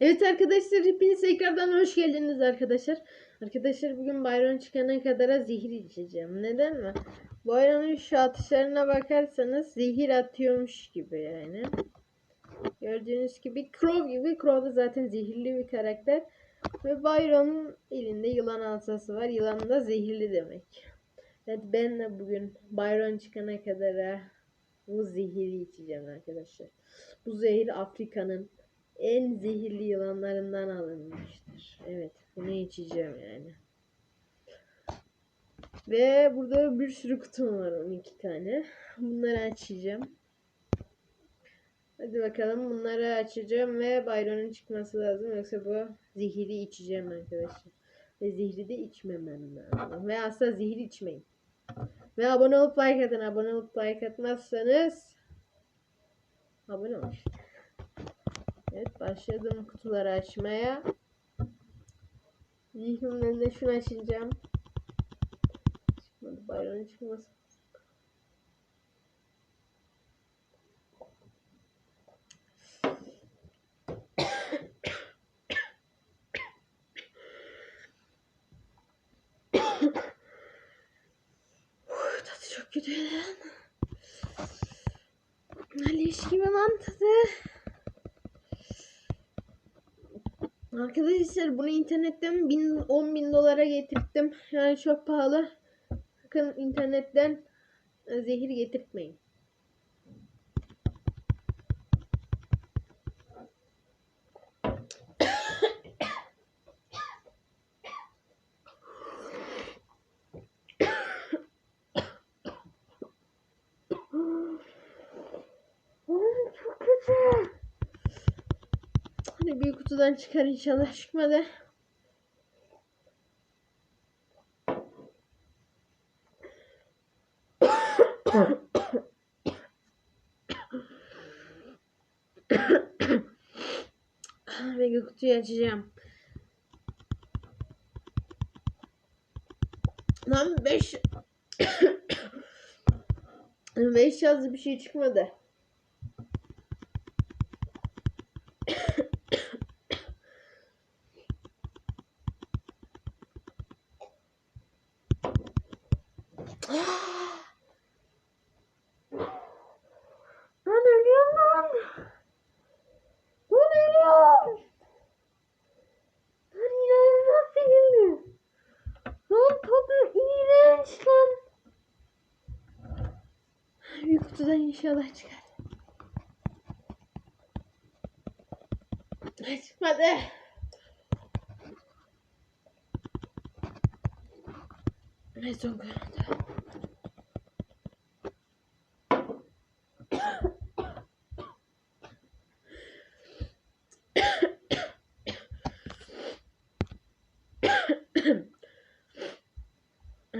Evet arkadaşlar hepiniz tekrardan hoş geldiniz arkadaşlar. Arkadaşlar bugün bayram çıkana kadar zehir içeceğim. Neden mi? Bayramın şu atışlarına bakarsanız zehir atıyormuş gibi yani. Gördüğünüz gibi Crow gibi. Crow da zaten zehirli bir karakter. Ve Byron'un elinde yılan asası var. Yılan da zehirli demek. Evet ben de bugün Byron çıkana kadar bu zehiri içeceğim arkadaşlar. Bu zehir Afrika'nın en zehirli yılanlarından alınmıştır. Evet, bunu içeceğim yani. Ve burada bir sürü kutum var 12 tane. Bunları açacağım. Hadi bakalım bunları açacağım ve Byron'un çıkması lazım. Yoksa bu zehiri içeceğim arkadaşlar. Ve zehri de içmemem lazım. Ve asla zehir içmeyin. Ve abone olup like atın. Abone olup like atmazsanız abone olun. Evet başladım kutuları açmaya. Zihrimden de şunu açacağım. Çıkmadı bayram çıkmasın. Tadı çok kötü lan. Leş gibi lan tadı. Arkadaşlar bunu internetten bin, 10 bin dolara getirttim. Yani çok pahalı. Sakın internetten e, zehir getirtmeyin. Ay, Çok kötü. Bir kutudan çıkar inşallah çıkmadı. Mega kutuyu açacağım. Lan 5 5 yazdı bir şey çıkmadı. Lan ölüyorum lan. Lan ölüyorum. Lan inanılmaz zehirli. Lan tadı iğrenç lan. Bir kutudan inşallah çıkar. Çıkmadı. Ay son kaldı.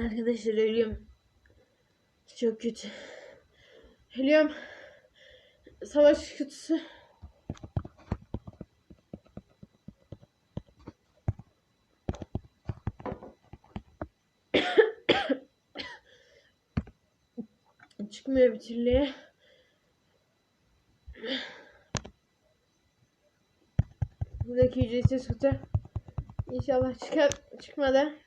Arkadaşlar ölüyorum. Çok kötü. Ölüyorum. Savaş kutusu. Çıkmıyor bir türlü. Buradaki ücretsiz kutu. İnşallah çıkar. Çıkmadı.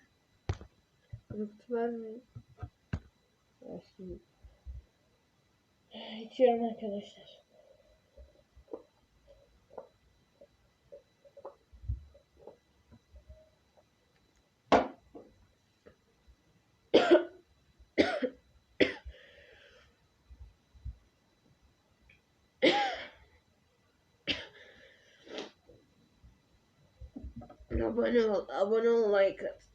Şimdi. İçiyorum arkadaşlar. Abone ol, abone ol, like.